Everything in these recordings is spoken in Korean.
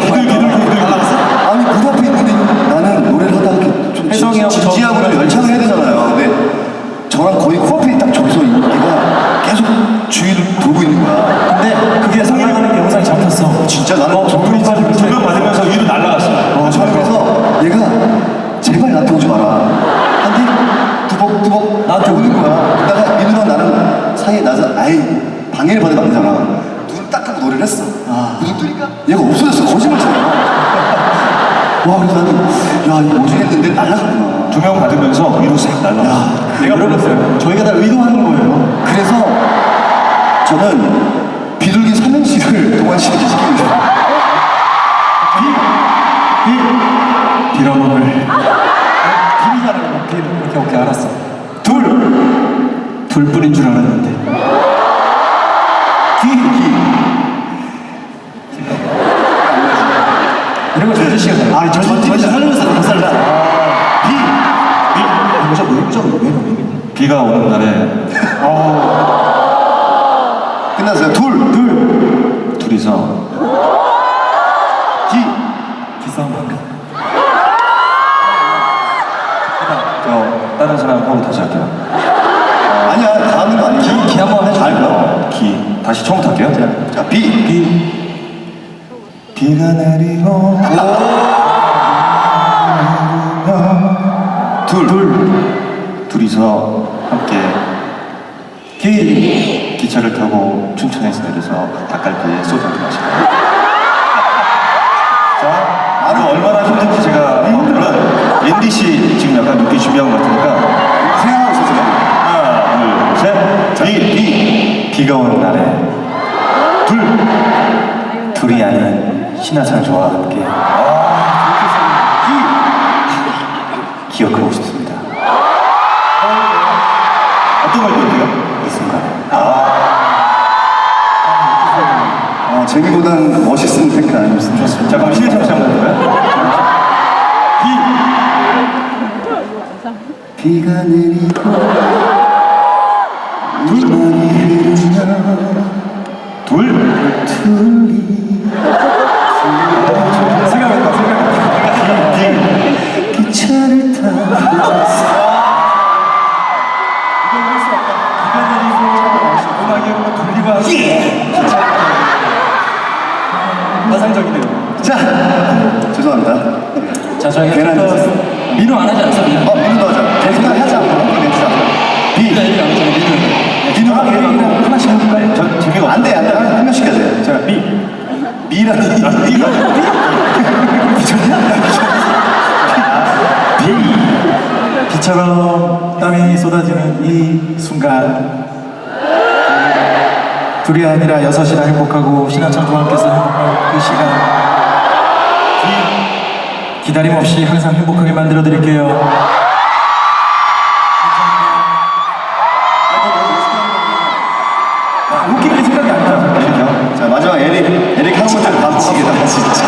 기들. 아니 문 앞에 있는데 나는 노래를 하다가 이렇게 좀 진- 저- 진지하고 좀 열창을 해야 되잖아요. 근데 저랑 거의 코앞에 딱 저기서 얘가 계속 주위를 돌고 있는 거야. 근데 그게 상상하는 게 영상이 잡혔어. 진짜 나는 어, 빠지고 조명 받으면서 위로 날아갔어요. 어, 저 그래서 얘가 제발 나한테 오지 마라. 한테 두벅두벅 나한테 오는 거야. 그러다가 민우랑 나랑 사이에 나서 아예 방해를 받으면 안 되잖아. 눈딱 감고 노래를 했어. 눈 뜨니까 얘가 없어졌어. 거짓말처럼. 와, 그래서 나는 야, 이거 뭐지 했는데 날라갔구나. 조명 받으면서 위로 싹 날아가. 내가 불렀어요. 저희가 다 의도하는 거예요. 그래서 저는 비둘기 삼행시를 동안 시키게 시키는 거예요. 빌어먹을. 빌이잖아요. 빌. 오케이, 오케이, 알았어. 둘. 둘뿐인 줄 알았는데. 이런 거 잘해. 아, 전재 씨가 살면서 못 살다. 비. 비. 이거 뭐, 이거 왜 이러니? 비가 오는 날에 끝났어요. 둘, 둘, 둘이서 기. 기싸움 할까? 저 다른 사람 하고 다시 할게요. 아니야, 다 하는 거 아니야. 기, 기 한번 해줘. 알까? 기 다시 처음부터 할게요. 자, 비. 비. 비가 내리고 둘, 둘 둘이서 함께 기. 기차를 타고 춘천에서 내려서 닭갈비에 소주 한잔 마시고 자, 나는 얼마나 힘든지 제가 물론 앤디 씨 지금 약간 늦게 준비한 것 같으니까 생각하고 있었어요. 하나, 둘, 셋. 비, 비. 비가 오는 날에 둘. 둘이 아닌 신하상조와 함께 기억하고 싶습니다. 어떤 걸 기억해요? 이 순간. 어, 재미보단 멋있는 탱크 아니었습니다. 좋습니다. 자, 그럼 신혜창 씨 한번 볼까요? 비가 내리고 눈물이 흐르며 둘. 생각 음악이 돌리고 하는 화상적이네요. 자, 죄송합니다. 자, 저희가 괜한 또. 민호 안 하지 않죠? 민호? 어, 민우도 하자. 재밌다 하지 않고 냅시다. 민호가 얘기 안 했잖아요, 민호. 하나씩 해볼까요? 저, 재미가 안 돼, 안 돼. 한, 한 명씩 해야 돼. 자, 비. 미라니. 비처럼 땀이 쏟아지는 이 순간 둘이 아니라 여섯이나 행복하고 신화창조와 함께서 행복한 그 시간 기다림 없이 항상 행복하게 만들어 드릴게요. 아, 웃기는 생각이 안나 마지막 에릭 에릭 한 번만 다 붙이게 다 진짜.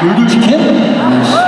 돌돌 치킨?